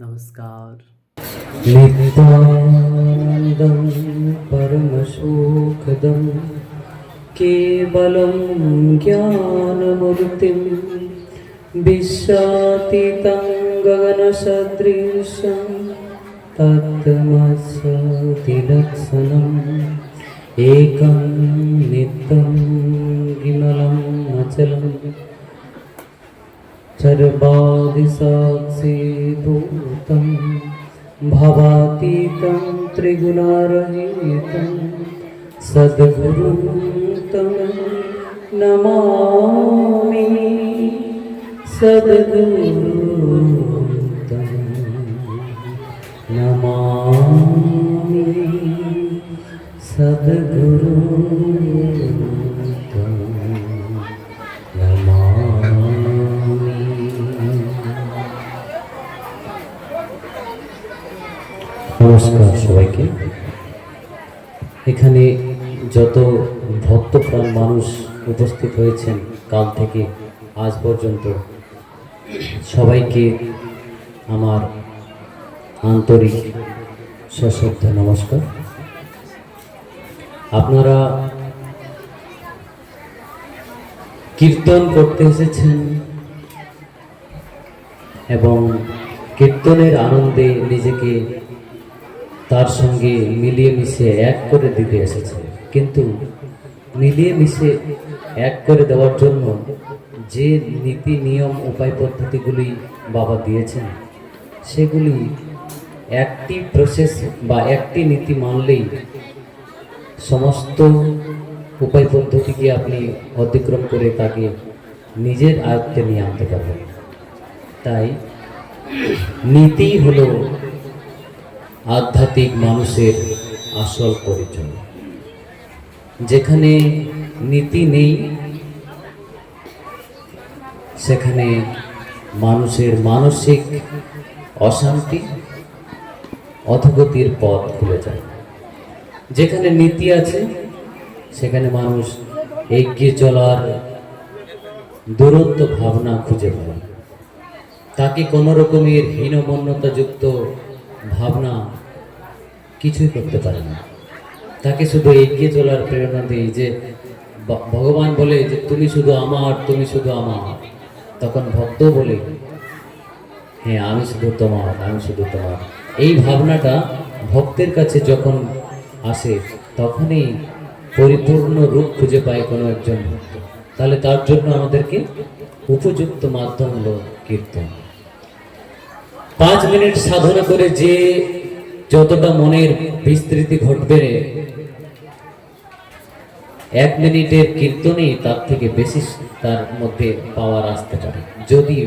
नमस्कार। नित्यानन्दं परमसुखदं केवलं ज्ञानमूर्तिं विश्वातीतं गगनसदृशं तत्तमसतिलक्षणम् एकं नित्यं विमलम् अचलम् सर्वादिसाक्षीभूतं भवातीतं त्रिगुणारहितं सद्गुरुं तं नमामि। सद्गुरुं तं नमामि। सद्गुरुं নমস্কার সবাইকে। এখানে যত ভক্তপ্রাণ মানুষ উপস্থিত হয়েছেন কাল থেকে আজ পর্যন্ত, সবাইকে আমার আন্তরিক সশ্রদ্ধা নমস্কার। আপনারা কীর্তন করতে এসেছেন এবং কীর্তনের আনন্দে নিজেকে তার সঙ্গে মিলিয়ে মিশে এক করে দিতে এসেছে। কিন্তু মিলিয়ে মিশে এক করে দেওয়ার জন্য যে নীতি, নিয়ম, উপায় পদ্ধতিগুলি বাবা দিয়েছেন, সেগুলি একটি প্রসেস বা একটি নীতি মানলেই সমস্ত উপায় পদ্ধতিকে আপনি অতিক্রম করে তাকে নিজের আয়ত্তে নিয়ে আনতে পারবেন। তাই নীতি হলো আধ্যাত্মিক মানুষের আসল পরিচয়। যেখানে নীতি নেই, সেখানে মানুষের মানসিক অশান্তি, অধগতির পথ খুলে যায়। যেখানে নীতি আছে, সেখানে মানুষ এগিয়ে চলার দূরত্ব ভাবনা খুঁজে পায়। তাকে কোনো রকমের হীনমন্যতাযুক্ত ভাবনা কিছুই করতে পারে না। তাকে শুধু এগিয়ে চলার প্রেরণা দিই যে ভগবান বলে যে, তুমি শুধু আমার, তুমি শুধু আমার। তখন ভক্ত বলে হ্যাঁ আমি শুধু তোমার, আমি শুধু তোমার। এই ভাবনাটা ভক্তের কাছে যখন আসে, তখনই পরিপূর্ণ রূপ খুঁজে পায় কোনো একজন ভক্ত। তাহলে তার জন্য আমাদেরকে উপযুক্ত মাধ্যম হলো কীর্তন। পাঁচ মিনিট সাধনা করে যে যতটা মনের বিস্তৃতি ঘটবে, এক মিনিটের কীর্তনেই তার থেকে বেশি তার মধ্যে পাওয়ার আসতে পারে। যদি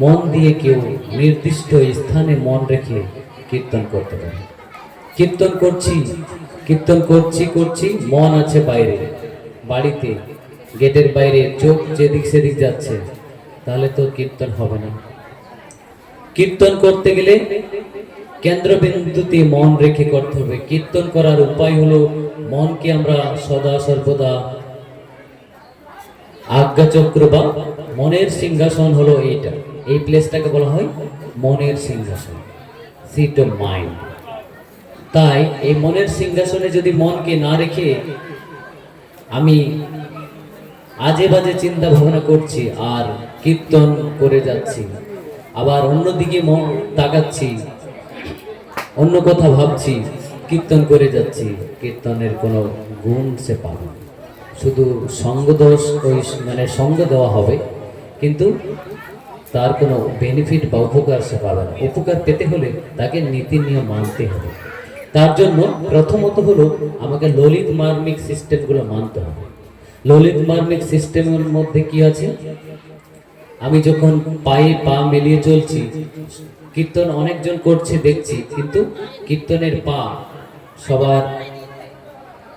মন দিয়ে কেউ নির্দিষ্ট স্থানে মন রেখে কীর্তন করতে পারে। কীর্তন করছি কীর্তন করছি করছি, মন আছে বাইরে। বাড়িতে, গেটের বাইরে চোখ যেদিক সেদিক যাচ্ছে, তাহলে তো কীর্তন হবে না। কীর্তন করতে গেলে কেন্দ্রবিন্দুতে মন রেখে করতে হবে। কীর্তন করার উপায় হলো মনকে আমরা সদা সর্বদা আজ্ঞাচক্র বা মনের সিংহাসন হলো এইটা। এই প্লেসটাকে বলা হয় মনের সিংহাসন সিট অফ মাইন্ড তাই এই মনের সিংহাসনে যদি মনকে না রেখে আমি আজে বাজে চিন্তা ভাবনা করছি আর কীর্তন করে যাচ্ছি আবার অন্যদিকে তাকাচ্ছি, অন্য কথা ভাবছি, কীর্তন করে যাচ্ছি, কীর্তনের কোনো গুণ সে পাবে। শুধু সঙ্গদোষ ওই মানে সঙ্গ দেওয়া হবে, কিন্তু তার কোনো বেনিফিট বা উপকার সে পাবে না। উপকার পেতে হলে তাকে নীতি নিয়ম মানতে হবে। তার জন্য প্রথমত হলো আমাকে ললিত মার্মিক সিস্টেমগুলো মানতে হবে। ললিত মার্মিক সিস্টেমের মধ্যে কি আছে? আমি যখন পায়ে পা মিলিয়ে চলছি, কীর্তন অনেকজন করছে, দেখছি, কিন্তু কীর্তনের পা সবার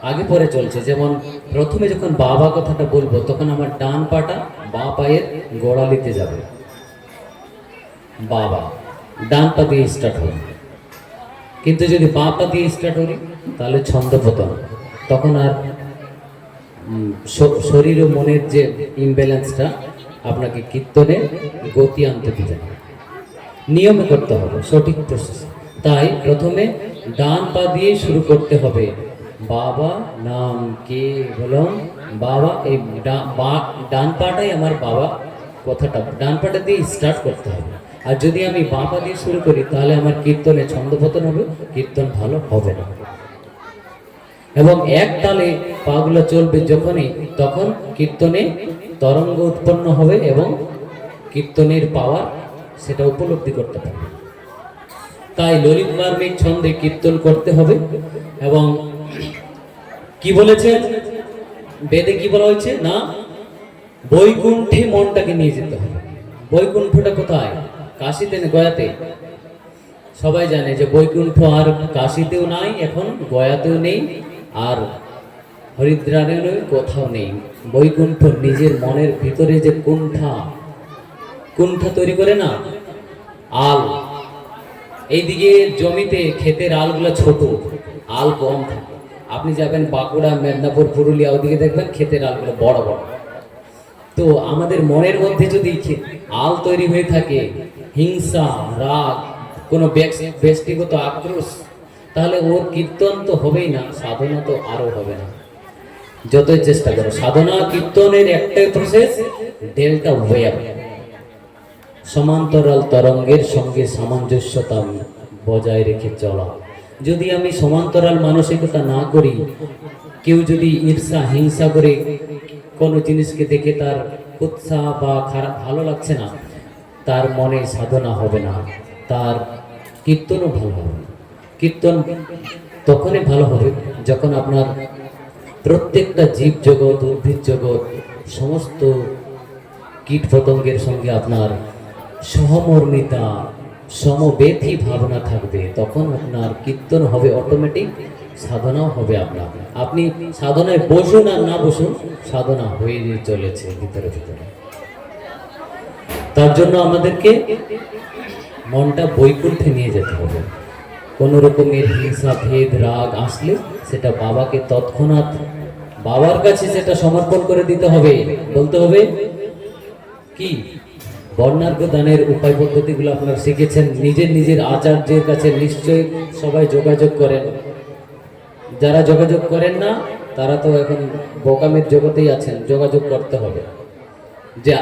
আগে পরে চলছে। যেমন প্রথমে যখন বাবা কথাটা বলব, তখন আমার ডান পাটা বা পায়ের গোড়ালিতে যাবে। বাবা, ডান পা দিয়ে স্টার্ট হবে কিন্তু যদি বা পা দিয়ে স্টার্ট করি, তাহলে ছন্দপতন তখন আর শরীর ও মনের যে ইমব্যালেন্সটা আপনাকে কীর্তনে গতি আনতে দিতে হবে নিয়ম করতে হবে, সঠিক প্রসেস তাই প্রথমে ডান পা দিয়ে শুরু করতে হবে। বাবা নাম কে বললাম বাবা, এই ডান পাটাই আমার বাবা কথাটা। ডান পাটা দিয়ে স্টার্ট করতে হবে। আর যদি আমি বাঁ পা দিয়ে শুরু করি, তাহলে আমার কীর্তনে ছন্দপতন হবে, কীর্তন ভালো হবে না। এবং এক তালে পাগুলো চলবে যখনই, তখন কীর্তনে তরঙ্গ উৎপন্ন হবে এবং কীর্তনের পাওয়ার সেটা উপলব্ধি করতে পারবে। তাই ললিত মার্মিক ছন্দে কীর্তন করতে হবে এবং কি বলেছে? বেদে কি বলা হয়েছে? না, বৈকুণ্ঠে মনটাকে নিয়ে যেতে হবে। বৈকুণ্ঠটা কোথায়? কাশিতে গয়াতে? সবাই জানে যে বৈকুণ্ঠ আর কাশিতেও নাই, এখন গয়াতেও নেই, আর হরিদ্রারেও নেই কোথাও নেই। বৈকুণ্ঠ নিজের মনের ভিতরে যে কুণ্ঠা কুণ্ঠা তৈরি করে না? আল। এইদিকে জমিতে ক্ষেতের আলগুলো ছোট, আল কম থাকে। আপনি যাবেন বাঁকুড়া, মেদিনীপুর, পুরুলিয়া, ওদিকে দেখবেন ক্ষেতের আলগুলো বড় বড়। তো আমাদের মনের মধ্যে যদি আল তৈরি হয়ে থাকে, হিংসা, রাগ, কোনো ব্যক্তিগত আক্রোশ, তাহলে ওর কীর্তন তো হবেই না, সাধনা তো আরও হবে না। যতই চেষ্টা করো, সাধনা, কীর্তনের একটাই প্রসেস ডেল্টা ওয়েব সমান্তরাল তরঙ্গের সঙ্গে সামঞ্জস্যতা বজায় রেখে চলা। যদি আমি সমান্তরাল মানসিকতা না করি, কেউ যদি ঈর্ষা, হিংসা করে কোনো জিনিসকে দেখে তার উৎসাহ বা খারাপ, ভালো লাগছে না, তার মনে সাধনা হবে না, তার কীর্তনও ভালো হবে কীর্তন তখনই ভালো হবে যখন আপনার প্রত্যেকটা জীব জগৎ উদ্ভিদ জগৎ সমস্ত কীট পতঙ্গের সঙ্গে আপনার সহমর্মিতা সমবেথী ভাবনা থাকবে। তখন আপনার কীর্তন হবে অটোমেটিক সাধনাও হবে আপনার। আপনি সাধনায় বসুন আর না বসুন, সাধনা হয়ে চলেছে ভিতরে ভিতরে। তার জন্য আমাদেরকে মনটা বৈকুণ্ঠে নিয়ে যেতে হবে। কোনো রকমের হিংসা, ভেদ, রাগ আসলে সেটা বাবাকে তৎক্ষণাৎ বাবার কাছে সেটা সমর্পণ করে দিতে হবে। বলতে হবে, কি? বর্ণার্ঘ দানের উপায় পদ্ধতিগুলো আপনারা শিখেছেন, নিজের নিজের আচার্যের কাছে নিশ্চয়ই সবাই যোগাযোগ করেন। যারা যোগাযোগ করেন না, তারা তো এখন বোকামের জগতেই আছেন, যোগাযোগ করতে হবে। যে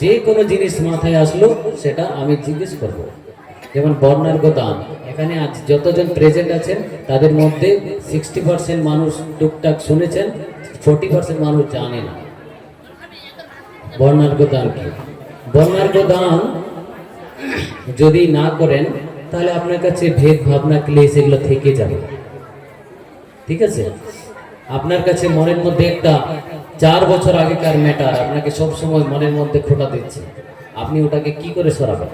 যে কোনো জিনিস মাথায় আসলো, সেটা আমি জিজ্ঞেস করব। যেমন বর্ণার্ঘ দান এখানে আজ যতজন প্রেজেন্ট আছেন, তাদের মধ্যে সিক্সটি পার্সেন্ট মানুষ টুকটাক শুনেছেন ফোর্টি পার্সেন্ট মানুষ জানে না। বর্ণার্ঘ দান কি? বর্ণার্ঘ দান যদি না করেন, তাহলে আপনার কাছে ভেদ ভাবনা ক্লেশ এগুলো থেকে যাবে। ঠিক আছে? আপনার কাছে মনের মধ্যে একটা চার বছর আগেকার ম্যাটার আপনাকে সবসময় মনের মধ্যে খোটা দিচ্ছে। আপনি ওটাকে কি করে সরাবেন?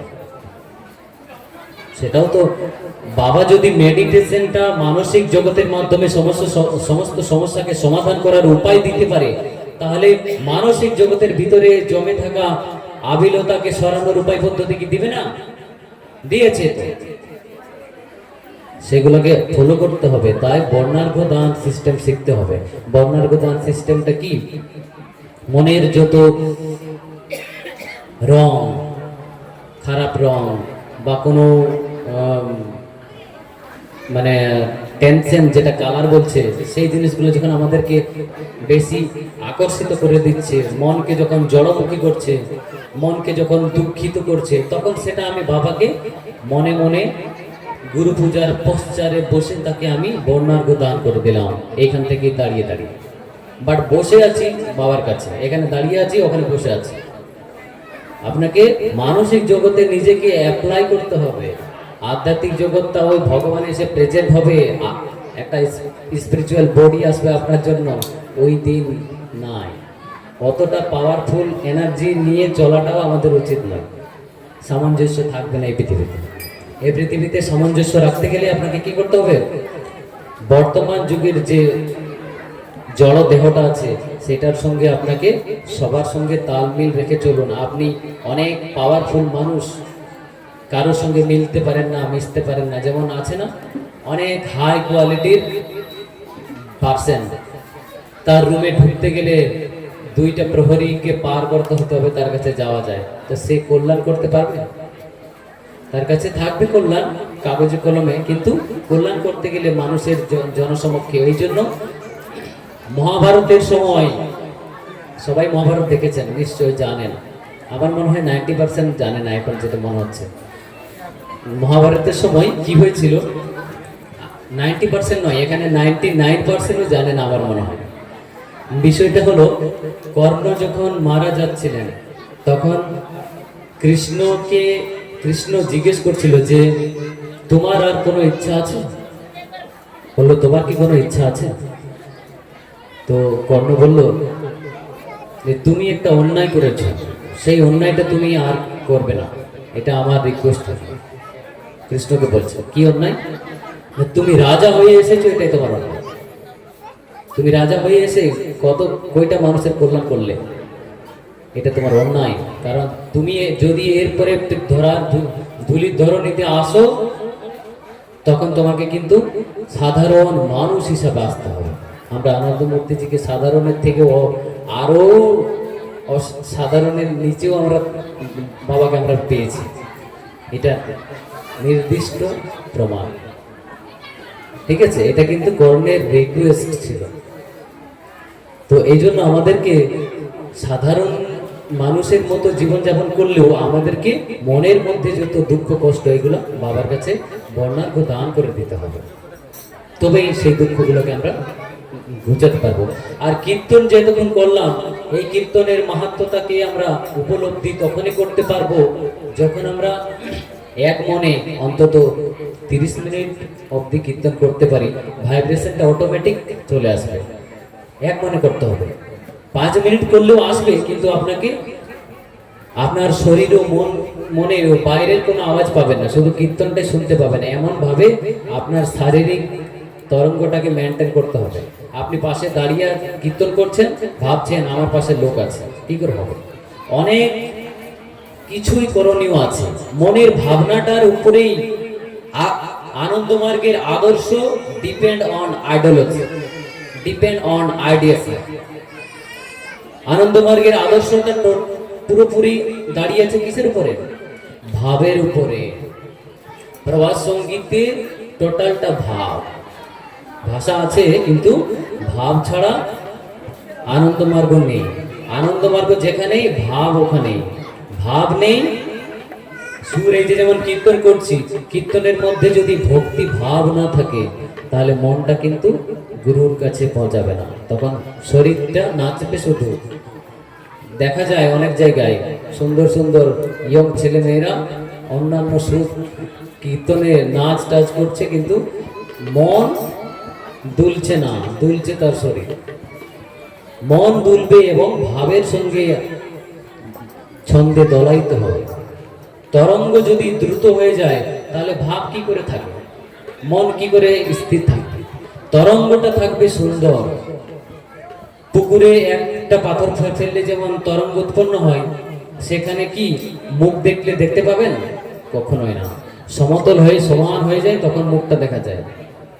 সেটাও তো বাবা যদি মেডিটেশনটা মানসিক জগতের মাধ্যমে সমস্ত সমস্ত সমস্যাকে সমাধান করার উপায় দিতে পারে, তাহলে মানসিক জগতের ভিতরে জমে থাকা আবিলতাকে সরানোর উপায় পদ্ধতি কি দিবে না? দিয়েছে সেগুলোকে ফলো করতে হবে। তাই বর্ণার্ঘ দান সিস্টেম শিখতে হবে। বর্ণার্ঘ দান সিস্টেমটা কি? মনের যত রং, খারাপ রং বা কোনো মানে টেনশন যেটা কালার বলছে, সেই জিনিসগুলো যখন আমাদেরকে বেশি আকর্ষিত করে দিচ্ছে, মনকে যখন জড়মুখী করছে, মনকে যখন দুঃখিত করছে, তখন সেটা আমি বাবাকে মনে মনে গুরু পূজার পশ্চারে বসে তাকে আমি বর্ণার্ঘ দান করে দিলাম। এইখান থেকে দাঁড়িয়ে দাঁড়িয়ে। বাট বসে আছি বাবার কাছে। এখানে দাঁড়িয়ে আছি, ওখানে বসে আছি। আপনাকে মানসিক জগতে নিজেকে অ্যাপ্লাই করতে হবে। আধ্যাত্মিক জগৎটা ওই ভগবান এসে প্রেজেন্ট হবে। একটা স্পিরিচুয়াল বডি আসবে আপনার জন্য। ওই দিন নাই। অতটা পাওয়ারফুল এনার্জি নিয়ে চলাটাও আমাদের উচিত নয়। সামঞ্জস্য থাকবে না এই পৃথিবীতে। এই পৃথিবীতে সামঞ্জস্য রাখতে গেলে আপনাকে কি করতে হবে? বর্তমান যুগের যে জড় দেহটা আছে, সেটার সঙ্গে আপনাকে সবার সঙ্গে তালমিল রেখে চলুন। আপনি অনেক পাওয়ারফুল মানুষ, কারোর সঙ্গে মিলতে পারেন না, মিশতে পারেন না। যেমন আছে না, অনেক হাই কোয়ালিটির পার্সেন তার রুমে ঢুকতে গেলে দুইটা প্রহরীকে পার করতে হতে হবে, তার কাছে যাওয়া যায়। তো সে কল্যাণ করতে পারবে? তার কাছে থাকবে কল্যাণ, কাগজে কলমে, কিন্তু কল্যাণ করতে গেলে মানুষের জনসমক্ষে। এই জন্য মহাভারতের সময়। সবাই মহাভারত দেখেছেন, নিশ্চয়ই জানেন। আমার মনে হয় নাইনটি পার্সেন্ট জানে না, এখন যেটা মনে হচ্ছে। মহাভারতের সময় কি হয়েছিল? নাইনটি পার্সেন্ট নয়, এখানে নাইনটি নাইন পার্সেন্টও জানে না আমার মনে হয়। বিষয়টা হলো, কর্ণ যখন মারা যাচ্ছিলেন, তখন কৃষ্ণকে, কৃষ্ণ জিজ্ঞেস করছিল যে, তোমার আর কোনো ইচ্ছা আছে? বলল, তোমার কি কোনো ইচ্ছা আছে? তো কর্ণ বলল, যে তুমি একটা অন্যায় করেছ, সেই অন্যায়টা তুমি আর করবে না। এটা আমার রিকোয়েস্ট কৃষ্ণকে বলছে, কি অন্যায়? তুমি রাজা হয়ে এসেছ, এটাই তোমার অন্যায়। তুমি রাজা হয়ে এসে কত, কয়টা মানুষের কল্যাণ করলে? এটা তোমার অন্যায়। কারণ তুমি যদি এরপরে ধরা ধুলির ধরনীতে আসো, তখন তোমাকে কিন্তু সাধারণ মানুষ হিসাবে আসতে হবে। আমরা আনন্দ মূর্তিজিকে সাধারণের থেকেও আরও অস- সাধারণের নিচেও আমরা বাবাকে আমরা পেয়েছি। এটা নির্দিষ্ট প্রমাণ। ঠিক আছে, এটা কিন্তু কর্ণের রিকোয়েস্ট ছিল। তো এই জন্য আমাদেরকে সাধারণ মানুষের মতো জীবনযাপন করলেও আমাদেরকে মনের মধ্যে যত দুঃখ, কষ্ট, এগুলো বাবার কাছে বর্ণাঢ্য দান করে দিতে হবে। তবেই সেই দুঃখগুলোকে আমরা ঘুচাতে পারব। আর কীর্তন যেতক্ষণ করলাম, এই কীর্তনের মাহাত্মতাকে আমরা উপলব্ধি তখনই করতে পারব যখন আমরা এক মনে অন্তত তিরিশ মিনিট অবধি কীর্তন করতে পারি। ভাইব্রেশনটা অটোমেটিক চলে আসবে। এক মনে করতে হবে। পাঁচ মিনিট করলেও আসবে, কিন্তু আপনাকে আপনার শরীর ও মন মনে ও বাইরের কোনো আওয়াজ পাবেন না। শুধু কীর্তনটাই শুনতে পাবেন এমন ভাবে আপনার শারীরিক তরঙ্গটাকে মেনটেন করতে হবে। আপনি পাশে দাঁড়িয়ে কীর্তন করছেন, ভাবছেন আমার পাশে লোক আছে, কি করে হবে? অনেক কিছুই করণীয় আছে। মনের ভাবনাটার উপরেই আনন্দমার্গের আদর্শ depend on ideology depend on ideas আনন্দমার্গের আদর্শটা পুরোপুরি দাঁড়িয়ে আছে কিসের উপরে? ভাবের উপরে। প্রবাস সঙ্গীতের টোটালটা ভাব। ভাষা আছে, কিন্তু ভাব ছাড়া আনন্দমার্গ নেই। আনন্দমার্গ যেখানেই, ভাব ওখানেই ভাব নেই, সুর, এই যে যেমন কীর্তন করছি, কীর্তনের মধ্যে যদি ভক্তি ভাব না থাকে, তাহলে মনটা কিন্তু গুরুর কাছে পৌঁছাবে না। তখন শরীরটা নাচবে শুধু। দেখা যায় অনেক জায়গায় সুন্দর সুন্দর ইয়ং ছেলে মেয়েরা অন্যান্য সুর, কীর্তনে নাচ টাচ করছে, কিন্তু মন দুলছে না, দুলছে তার শরীর। মন দুলবে এবং ভাবের সঙ্গে ছন্দে দলাইতে হবে। তরঙ্গ যদি দ্রুত হয়ে যায়, তাহলে ভাব কি করে থাকবে? মন কি করে স্থির থাকবে? তরঙ্গটা থাকবে সুন্দর। পুকুরে একটা পাথর ফেললে যেমন তরঙ্গ উৎপন্ন হয়, সেখানে কি মুখ দেখলে দেখতে পাবেন? কখনোই না। সমতল হয়ে সমান হয়ে যায়, তখন মুখটা দেখা যায়।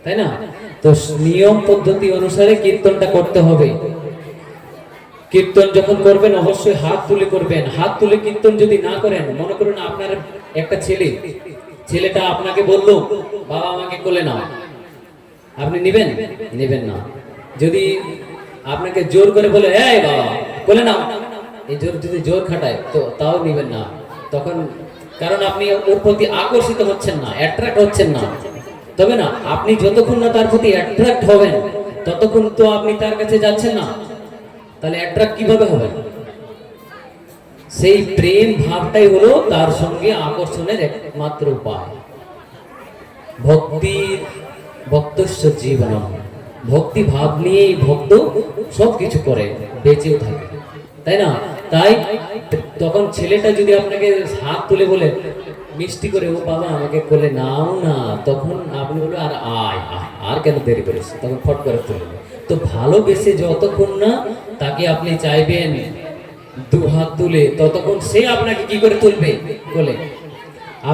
তাই না? তো নিয়ম পদ্ধতি অনুসারে কীর্তনটা করতে হবে। কীর্তন যখন করবেন, অবশ্যই হাত তুলে করবেন। হাত তুলে কীর্তন যদি না করেন, মনে করুন আপনার একটা ছেলে, ছেলেটা আপনাকে বলল, বাবা আমাকে কোলে নাও। আপনি নেবেন? নেবেন না। যদি আপনাকে জোর করে বলে, এই বাবা, কোলে নাও। এই জোর যদি জোর খাটায়, তো তাও নেবেন না। তখন, কারণ আপনি ওর প্রতি আকর্ষিত হচ্ছেন না অ্যাট্রাক্ট হচ্ছেন না। তবে না, আপনি যতক্ষণ না তার প্রতি অ্যাট্রাক্ট হবেন, ততক্ষণ তো আপনি তার কাছে যাচ্ছেন না। তাহলে অ্যাট্রাক্ট কীভাবে হবে সেই প্রেম ভাবটাই হলো তার সঙ্গে আকর্ষণের একমাত্র উপায়। ভক্তির ভক্তস্য জীবন ভক্তি ভাব নিয়েই ভক্ত সব কিছু করে, বেঁচেও থাকে। তাই না? তাই তখন ছেলেটা যদি আপনাকে হাত তুলে বলে মিষ্টি করে ও বাবা আমাকে কোলে নাও না। তখন আপনি বলবেন আর আয় আয়, আর কেন দেরি করেছে তখন ফট করে তুলবে তো ভালোবেসে যতক্ষণ না তাকে আপনি চাইবেন দু হাত তুলে ততক্ষণ সে আপনাকে কি করে তুলবে? বলে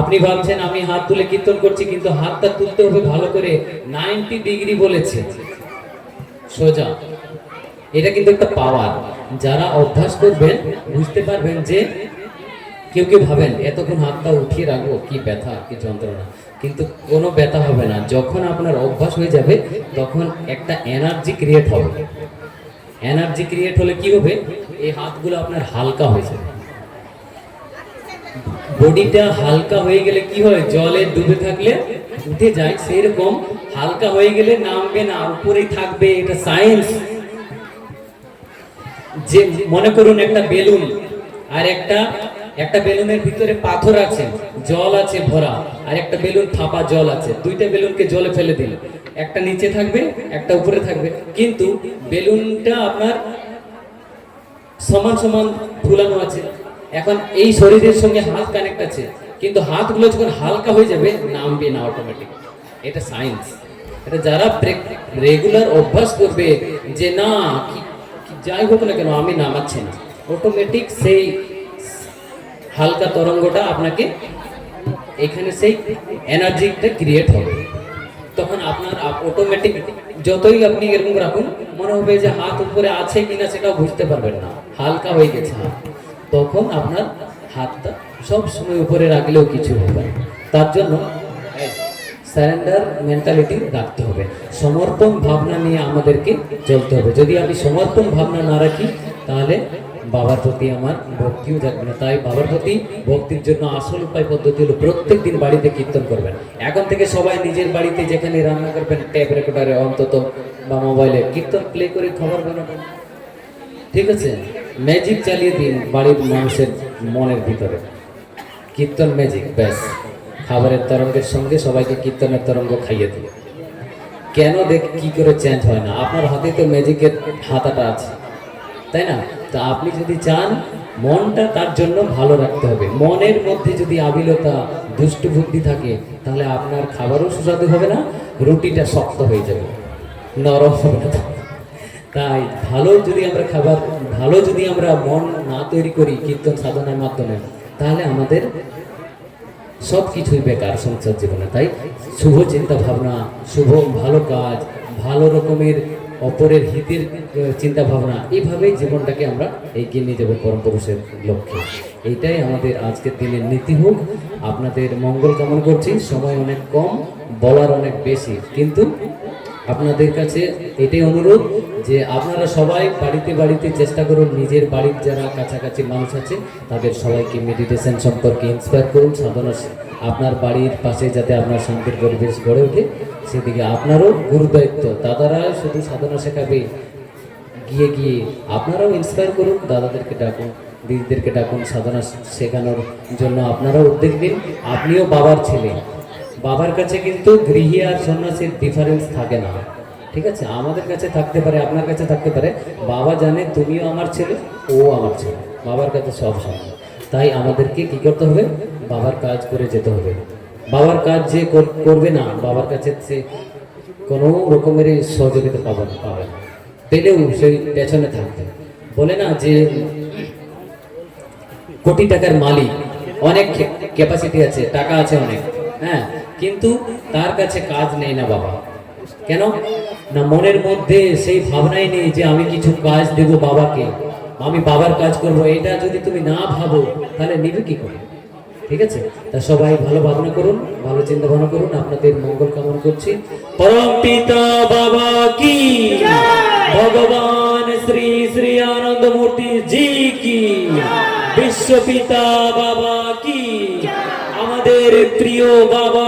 আপনি ভাবছেন আমি হাত তুলে কীর্তন করছি কিন্তু হাতটা তুলতে হবে ভালো করে নাইনটি ডিগ্রি বলেছে। সোজা। এটা কিন্তু একটা পাওয়ার। যারা অভ্যাস করবেন বুঝতে পারবেন যে কেউ কেউ ভাবেন, এতক্ষণ হাতটা উঠিয়ে রাখব, কি ব্যথা, কি যন্ত্রণা। কিন্তু কোনো ব্যথা হবে না। যখন আপনার অভ্যাস হয়ে যাবে, তখন একটা এনার্জি ক্রিয়েট হবে। এনার্জি ক্রিয়েট হলে কি হবে? এই হাতগুলো আপনার হালকা হয়ে যাবে। বডিটা হালকা হয়ে গেলে কি হয়? জলে ডুবে থাকলে উঠে যায়, সেরকম হালকা হয়ে গেলে নামবে না উপরেই থাকবে, এটা সায়েন্স যে, মনে করুন একটা বেলুন, আর একটা একটা বেলুনের ভিতরে পাথর আছে, জল আছে ভরা, আর একটা বেলুন ফাঁপা জল আছে। দুইটা বেলুনকে জলে ফেলে দিল। একটা নিচে থাকবে, একটা উপরে থাকবে। কিন্তু বেলুনটা আপনার সমান সমান ফুলানো আছে। এখন এই শরীরের সঙ্গে হাত কানেক্ট আছে। কিন্তু হাতগুলো যখন হালকা হয়ে যাবে, নামবে না অটোমেটিক এটা সায়েন্স এটা যারা রেগুলার অভ্যাস করবে যে না যাই হোক না কেন, আমি নামাচ্ছি না। অটোমেটিক সেই হালকা তরঙ্গটা আপনাকে এখানে সেই এনার্জিটা ক্রিয়েট হবে। তখন আপনার অটোমেটিক যতই আপনি এরকম রাখুন, মনে হবে যে হাত উপরে আছে কিনা সেটাও বুঝতে পারবেন না। হালকা হয়ে গেছে হাত। তখন আপনার হাতটা সব সময় উপরে রাখলেও কিছু হবে তার জন্য স্যারেন্ডার মেন্টালিটি রাখতে হবে। সমর্পণ ভাবনা নিয়ে আমাদেরকে চলতে হবে। যদি আমি সমর্পণ ভাবনা না রাখি, তাহলে বাবার প্রতি আমার ভক্তিও থাকবে না। তাই বাবার প্রতি ভক্তির জন্য আসল উপায় পদ্ধতি হলো প্রত্যেক দিন বাড়িতে কীর্তন করবেন। এখন থেকে সবাই নিজের বাড়িতে যেখানে রান্না করবেন ট্যাপ রেকর্ডারে অন্তত বা মোবাইলে কীর্তন প্লে করে খবর বানাবেন। ঠিক আছে? ম্যাজিক চালিয়ে দিন বাড়ির মানুষের মনের ভিতরে। কীর্তন ম্যাজিক ব্যাস। খাবারের তরঙ্গের সঙ্গে সবাইকে কীর্তনের তরঙ্গ খাইয়ে দিন। কেন দেখ কি করে চেঞ্জ হয় না? আপনার হাতে তো ম্যাজিকের হাতাটা আছে। তাই না? তা আপনি যদি চান, মনটা তার জন্য ভালো রাখতে হবে। মনের মধ্যে যদি আবিলতা, দুষ্টু বুদ্ধি থাকে, তাহলে আপনার খাবারও সুস্বাদু হবে না, রুটিটা শক্ত হয়ে যাবে। নরম হবে না। তাই ভালো যদি আমরা খাবার, ভালো যদি আমরা মন না তৈরি করি কীর্তন সাধনার মাধ্যমে, তাহলে আমাদের সব কিছুই বেকার সংসার জীবনে। তাই শুভ চিন্তা ভাবনা শুভ ভালো কাজ, ভালো রকমের অপরের হিতের চিন্তা ভাবনা এইভাবেই জীবনটাকে আমরা এগিয়ে নিয়ে যাব পরম পুরুষের লক্ষ্যে। এইটাই আমাদের আজকের দিনের নীতি হোক। আপনাদের মঙ্গল কামনা করছি। সময় অনেক কম, বলার অনেক বেশি। কিন্তু আপনাদের কাছে এটাই অনুরোধ যে আপনারা সবাই বাড়িতে বাড়িতে চেষ্টা করুন, নিজের বাড়ির যারা কাছাকাছি মানুষ আছে, তাদের সবাইকে মেডিটেশন সম্পর্কে ইন্সপায়ার করুন, সাধনা আপনার বাড়ির পাশে যাতে আপনার শান্তির পরিবেশ গড়ে ওঠে, সেদিকে আপনারও গুরুদায়িত্ব। দাদারা শুধু সাধনা শেখাবে। গিয়ে গিয়ে আপনারাও ইন্সপায়ার করুন, দাদাদেরকে ডাকুন, দিদিদেরকে ডাকুন সাধনা শেখানোর জন্য আপনারাও উদ্যোগ নিন। আপনিও বাবার ছেলে। বাবার কাছে কিন্তু গৃহী আর সন্ন্যাসীর ডিফারেন্স থাকে না। ঠিক আছে? আমাদের কাছে থাকতে পারে, আপনার কাছে থাকতে পারে। বাবা জানে তুমিও আমার ছেলে, ও আমার ছেলে। বাবার কাছে সব সমান তাই আমাদেরকে কী করতে হবে? বাবার কাজ করে যেতে হবে। বাবার কাজ যে করবে না, বাবার কাছে সে কোনো রকমের সহযোগিতা পাবে না পাবে না। পেলেও সেই পেছনে থাকবে। বলে না যে কোটি টাকার মালিক, অনেক ক্যাপাসিটি আছে, টাকা আছে অনেক হ্যাঁ কিন্তু তার কাছে কাজ নেই না বাবা। কেন? না মনের মধ্যে সেই ভাবনাই নেই যে আমি কিছু কাজ দেব বাবাকে, আমি বাবার কাজ করব। এটা যদি তুমি না ভাবো, তাহলে নিবে কি করে? ঠিক আছে? তা সবাই ভালো ভাবনা করুন ভালো চিন্তা ভাবনা করুন আপনাদের মঙ্গল কামনা করছি। পরম পিতা বাবা কি? ভগবান শ্রী শ্রী আনন্দ মূর্তি জি কি? বিশ্ব পিতা বাবা কি? আমাদের প্রিয় বাবা